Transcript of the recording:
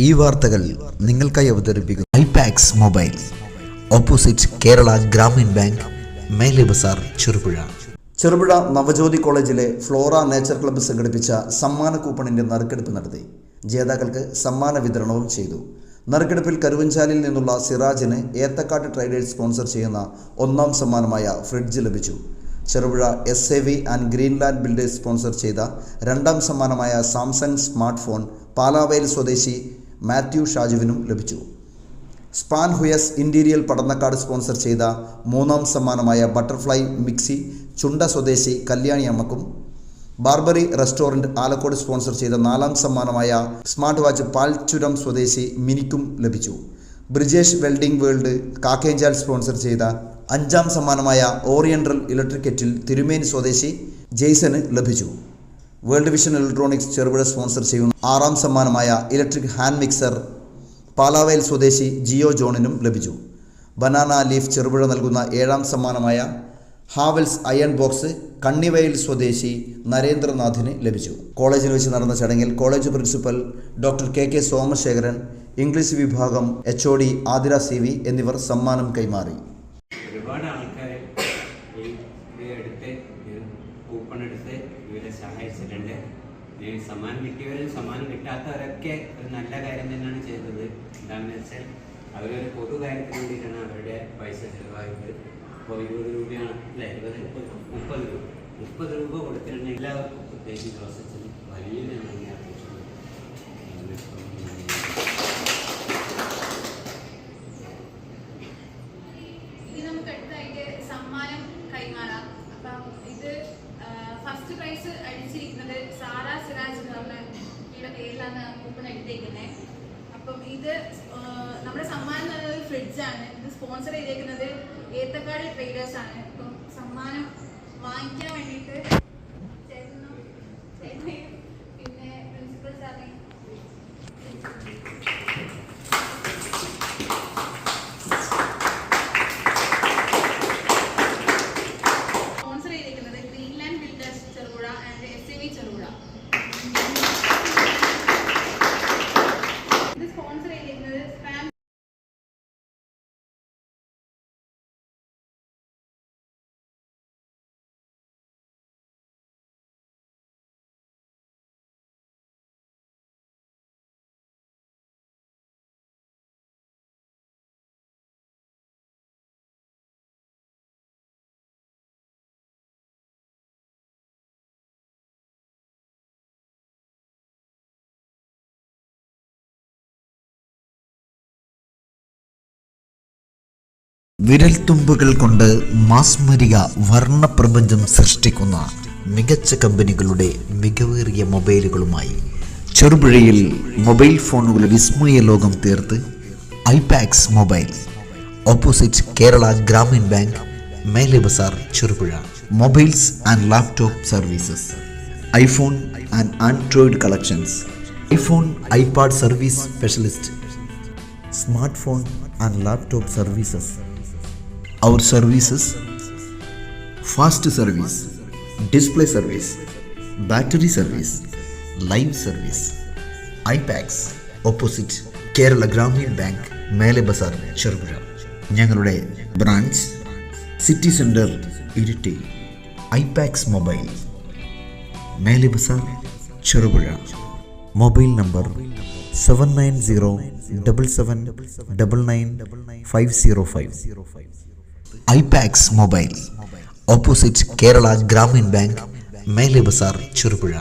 ഈ വാർത്തകൾ നിങ്ങൾക്കായി അവതരിപ്പിക്കുന്നു iPax mobile. Opposite Kerala Gramin bank മേലെ ബസാർ ചെറുപുഴ. ചെറുപുഴ നവജ്യോതി കോളേജിലെ ഫ്ലോറ നേച്ചർ ക്ലബ്ബ് സംഘടിപ്പിച്ച സമ്മാന കൂപ്പണിന്റെ നറുക്കെടുപ്പ് നടത്തി ജേതാക്കൾക്ക് സമ്മാന വിതരണവും ചെയ്തു. നറുക്കെടുപ്പിൽ കരുവഞ്ചാലിൽ നിന്നുള്ള സിറാജിന് ഏത്തക്കാട്ട് ട്രേഡേഴ്സ് സ്പോൺസർ ചെയ്യുന്ന ഒന്നാം സമ്മാനമായ ഫ്രിഡ്ജ് ലഭിച്ചു. Cherupuzha S A V and Greenland builders sponsor ചെയ്ത രണ്ടാം സമ്മാനമായ സാംസങ് സ്മാർട്ട് ഫോൺ പാലാവയൽ സ്വദേശി മാത്യു ഷാജുവിനും ലഭിച്ചു. സ്പാൻ ഹുയസ് ഇന്റീരിയൽ പടന്നക്കാട് സ്പോൺസർ ചെയ്ത മൂന്നാം സമ്മാനമായ ബട്ടർഫ്ലൈ മിക്സി ചുണ്ട സ്വദേശി കല്യാണി അമ്മക്കും ബാർബറി റെസ്റ്റോറന്റ് ആലക്കോട് സ്പോൺസർ ചെയ്ത നാലാം സമ്മാനമായ സ്മാർട്ട് വാച്ച് പാൽച്ചുരം സ്വദേശി മിനിക്കും ലഭിച്ചു. Brijesh welding world Kakkenchal sponsor ചെയ്ത അഞ്ചാം സമ്മാനമായ ഓറിയൻറൽ ഇലക്ട്രിക്കറ്റിൽ തിരുമേനി സ്വദേശി ജെയ്സന് ലഭിച്ചു. World vision electronics Cherupuzha sponsor ചെയ്യുന്ന ആറാം സമ്മാനമായ ഇലക്ട്രിക് ഹാൻഡ് മിക്സർ പാലാവയൽ സ്വദേശി ജിയോ ജോണിനും ലഭിച്ചു. ബനാന ലീഫ് ചെറുപുഴ നൽകുന്ന ഏഴാം സമ്മാനമായ ഹാവൽസ് അയൺ ബോക്സ് കണ്ണിവയൽ സ്വദേശി നരേന്ദ്രനാഥിന് ലഭിച്ചു. കോളേജിൽ വെച്ച് നടന്ന ചടങ്ങിൽ college principal doctor K K Somasekharan English വിഭാഗം H O D Athira C V എന്നിവർ സമ്മാനം കൈമാറി. ഒരുപാട് ആൾക്കാരെ കൂപ്പൺ എടുത്ത് ഇവരെ സഹായിച്ചിട്ടുണ്ട്. സമ്മാനം കിട്ടിയവരും സമ്മാനം കിട്ടാത്തവരൊക്കെ ഒരു നല്ല കാര്യം തന്നെയാണ് ചെയ്തത്. എന്താണെന്ന് വെച്ചാൽ അവരൊരു പൊതു കാര്യത്തിന് വേണ്ടിയിട്ടാണ് അവരുടെ പൈസ ചിലവായത് ഇപ്പോൾ ഇരുപത് രൂപയാണ് അല്ലേ? ഇരുപത് മുപ്പത് രൂപ. മുപ്പത് രൂപ കൊടുത്തിട്ടുണ്ടെങ്കിൽ എല്ലാവർക്കും പ്രത്യേകിച്ച് ജോസഫിന് വലിയ നന്ദി അറിയിച്ചിട്ടുണ്ട് ഇനി നമുക്ക് അടുത്തായിട്ട് സമ്മാനം കൈമാറാം അപ്പം ഇത് ഫസ്റ്റ് പ്രൈസ് അടിച്ചിരിക്കുന്നത് സാറ സിറാജ് എന്ന് പറഞ്ഞ കുട്ടിയുടെ പേരിലാണ് കൂപ്പൺ എടുത്തേക്കുന്നത് അപ്പം ഇത് നമ്മുടെ സമ്മാനം എന്ന് പറയുന്നത് ഫ്രിഡ്ജാണ് ഇത് സ്പോൺസർ ചെയ്തേക്കുന്നത് ഏത്തക്കാട് ട്രേഡേഴ്സ് ആണ്. അപ്പം സമ്മാനം വാങ്ങിക്കാൻ വേണ്ടിയിട്ട് ചേട്ടനും ചേട്ടനെയും വിരൽത്തുമ്പുകൾ കൊണ്ട് മാസ്മരിക വർണപ്രപഞ്ചം സൃഷ്ടിക്കുന്ന മികച്ച കമ്പനികളുടെ മികവേറിയ മൊബൈലുകളുമായി. ചെറുപുഴയിൽ മൊബൈൽ ഫോണുകളുടെ വിസ്മയ ലോകം തീർത്ത് iPax mobile. Opposite Kerala Gramin bank മേലെ Bazar Cherupuzha. Mobiles and laptop services. IPhone and Android collections. IPhone iPad service specialist. Smart phone and laptop services. Our services fast service, display service, battery service, live service, iPads opposite Kerala Gramin bank മേലെ ബസാർ ചെറുപുഴ ഞങ്ങളുടെ branch city centre Iritty iPax mobile മേലെ Bazar Cherupuzha mobile number seven nine zero double seven double nine five zero five iPax mobile. Opposite Kerala Gramin bank മേലെ ബസാർ ചെറുപുഴ.